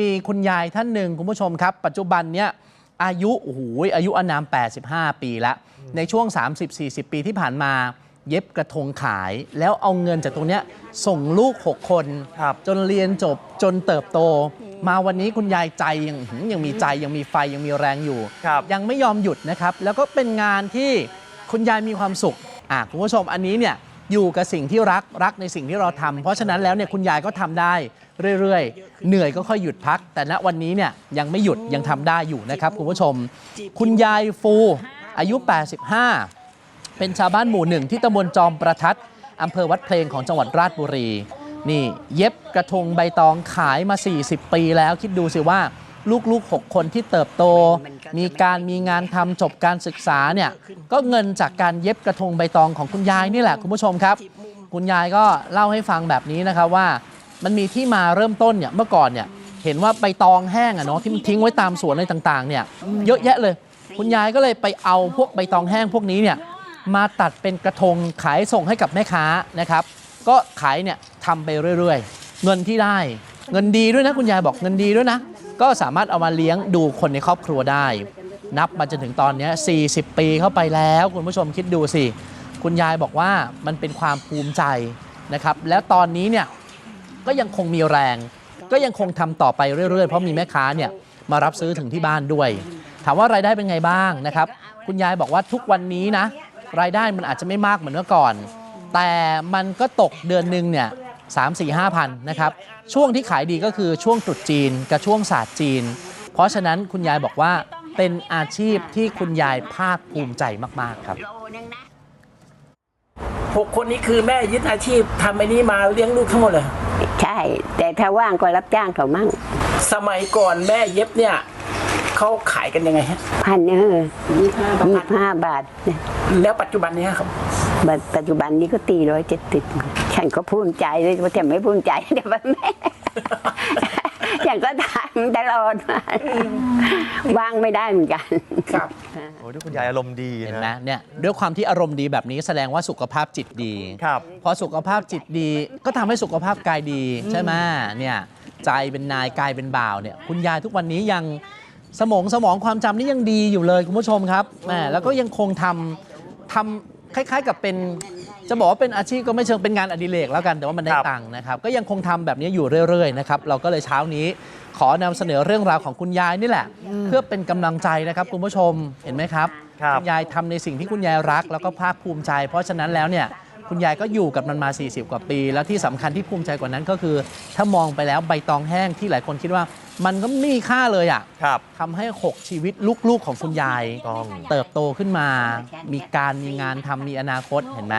มีคุณยายท่านหนึ่งคุณผู้ชมครับ ปัจจุบันเนี้ยอายุโอ้โหอายุอานาม 85 ปีละ ในช่วง 30-40 ปีที่ผ่านมา เย็บกระทงขาย แล้วเอาเงินจากตรงเนี้ยส่งลูก 6 คนครับจนเรียนจบจนเติบโต มาวันนี้คุณยายใจยังหือยังมีใจยังมีไฟยังมีแรงอยู่ ครับ ยังไม่ยอมหยุดนะครับ แล้วก็เป็นงานที่คุณยายมีความสุขอะคุณผู้ชมอันนี้เนี่ย อยู่กับสิ่งที่รักรักในสิ่งที่เราทำเพราะฉะนั้นแล้วเนี่ยคุณยายก็ทำได้เรื่อยๆ เหนื่อยก็ค่อยหยุดพัก แต่ณวันนี้เนี่ยยังไม่หยุดยังทำได้อยู่นะครับคุณผู้ชม คุณยายฟูอายุ 85 เป็นชาวบ้านหมู่หนึ่งที่ตำบลจอมประทัดอำเภอวัดเพลงของจังหวัดราชบุรี นี่เย็บกระทงใบตองขายมา 40 ปีแล้วคิดดูสิว่า ลูกๆ 6 คนที่เติบโต มีการมีงานทำจบการศึกษาเนี่ยก็เงินจากการเย็บกระทงใบตองของคุณยายนี่แหละคุณผู้ชมครับ คุณยายก็เล่าให้ฟังแบบนี้นะครับว่า มันมีที่มาเริ่มต้นเนี่ยเมื่อก่อนเนี่ยเห็นว่าใบตองแห้งอะเนาะที่มันทิ้งไว้ตามสวนอะไรต่างๆเนี่ยเยอะแยะเลย คุณยายก็เลยไปเอาพวกใบตองแห้งพวกนี้เนี่ยมาตัดเป็นกระทงขายส่งให้กับแม่ค้านะครับ ก็ขายเนี่ยทำไปเรื่อยๆ เงินที่ได้ เงินดีด้วยนะคุณยายบอกเงินดีด้วยนะ ก็สามารถเอามาเลี้ยงดูคนในครอบครัวได้ นับมาจนถึงตอนนี้ 40 ปีเข้าไปแล้ว คุณผู้ชมคิดดูสิ คุณยายบอกว่ามันเป็นความภูมิใจนะครับ แล้วตอนนี้เนี่ยก็ยังคงมีแรง ก็ยังคงทำต่อไปเรื่อยๆ เพราะมีแม่ค้าเนี่ยมารับซื้อถึงที่บ้านด้วย ถามว่ารายได้เป็นไงบ้างนะครับ คุณยายบอกว่าทุกวันนี้นะรายได้มันอาจจะไม่มากเหมือนเมื่อก่อน แต่มันก็ตกเดือนหนึ่งเนี่ย สามสี่ห้าพันนะครับ ช่วงที่ขายดีก็คือช่วงตรุษจีนกับช่วงศาสตร์จีน เพราะฉะนั้นคุณยายบอกว่าเป็นอาชีพที่คุณยายภาคภูมิใจมาก ๆ ครับหกคนนี้คือแม่ยึดอาชีพทำไอ้นี้มาเลี้ยงลูกทั้งหมดเลย ใช่ แต่ถ้าว่างก็รับจ้างเขามั่ง สมัยก่อนแม่เย็บเนี่ย เขาขายกันยังไงฮะพันเออยี่ห้าบาทเนี่ยแล้วปัจจุบันเนี้ครับ บัดปัจจุบันนี้ก็ตีร้อยเจ็ดสิบฉันก็ภูมิใจเลยว่าแต่ไม่ภูมิใจเดี๋ยวแม่ ฉันก็ทำตลอดมาว่างไม่ได้เหมือนกัน ครับ โอ้ยที่คุณยายอารมณ์ดีเห็นไหมนะ เนี่ยด้วยความที่อารมณ์ดีแบบนี้แสดงว่าสุขภาพจิตดีครับ พอสุขภาพจิตดีก็ทำให้สุขภาพกายดีใช่ไหมเนี่ยใจเป็นนายกายเป็นบ่าวเนี่ยคุณยายทุกวันนี้ยัง สมองสมองความจำนี่ยังดีอยู่เลยคุณผู้ชมครับแหมแล้วก็ยังคงทำทำคล้าย ๆ กับเป็น จะบอกว่าเป็นอาชีพก็ไม่เชิงเป็นงานอดิเรกแล้วกันแต่ว่ามันได้ครับตังค์นะครับ ก็ยังคงทำแบบนี้อยู่เรื่อยๆนะครับเราก็เลยเช้านี้ขอนำเสนอเรื่องราวของคุณยายนี่แหละ เพื่อเป็นกำลังใจนะครับคุณผู้ชมเห็นไหมครับครับ ณยายทำในสิ่งที่คุณยายรักแล้วก็ภาคภูมิใจ เพราะฉะนั้นแล้วเนี่ย คุณยายก็อยู่กับมันมา 40 กว่าปี แล้วที่สำคัญที่ภูมิใจกว่านั้นก็คือ ถ้ามองไปแล้วใบตองแห้งที่หลายคนคิดว่ามันก็ไม่มีค่าเลยอะ่ะครับทำให้ 6 ชีวิตลูกๆของคุณยายต้องเติบโตขึ้นมา มีการมีงานทำมีอนาคตเห็นไหม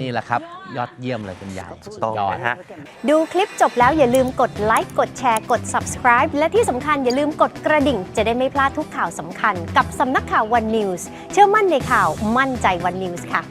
นี่แหละครับ ยอดเยี่ยมเลยคุณยายสุดต้องยอดนะฮะดูคลิปจบแล้วอย่าลืมกดไลค์กดแชร์กด subscribe และที่สำคัญอย่าลืมกดกระดิ่ง จะได้ไม่พลาดทุกข่าวสำคัญ กับสำนักข่าว One News เชื่อมั่นในข่าวมั่นใจ One News ค่ะ